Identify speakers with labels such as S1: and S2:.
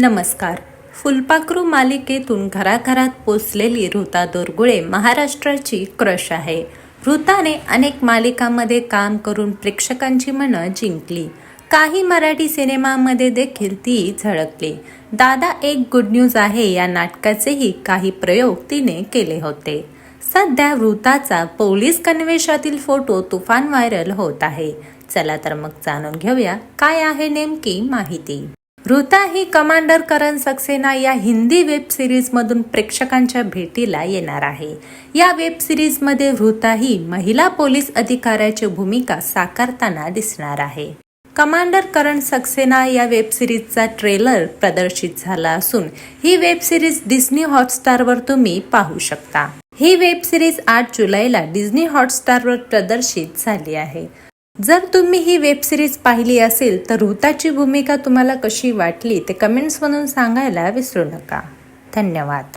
S1: नमस्कार. फुलपाखरू मालिकेतून घराघरात पोचलेली ऋता दोरगुळे महाराष्ट्राची क्रश आहे. ऋताने अनेक मालिकांमध्ये काम करून प्रेक्षकांची मनं जिंकली. काही मराठी सिनेमामध्ये देखील ती झळकली. दादा एक गुड न्यूज आहे या नाटकाचेही काही प्रयोग तिने केले होते. सध्या वृताचा पोलीस कन्वेशातील फोटो तुफान व्हायरल होत आहे. चला तर मग जाणून घेऊया काय आहे नेमकी माहिती? ऋता ही कमांडर करण सक्सेना या हिंदी वेब सिरीजमधून प्रेक्षकांच्या भेटीला येणार आहे. या वेब सिरीजमध्ये ऋता ही महिला पोलीस अधिकाऱ्याची भूमिका साकारताना दिसणार आहे. कमांडर करण सक्सेना या वेब सिरीजचा ट्रेलर प्रदर्शित झाला असून ही वेब सिरीज डिस्नी हॉटस्टारवर तुम्ही पाहू शकता. ही वेब सिरीज आठ जुलैला डिस्नी हॉटस्टारवर प्रदर्शित झाली आहे. जर तुम्ही ही वेब सिरीज पाहिली असेल तर ऋताची भूमिका तुम्हाला कशी वाटली ते कमेंट्समधून सांगायला विसरू नका. धन्यवाद.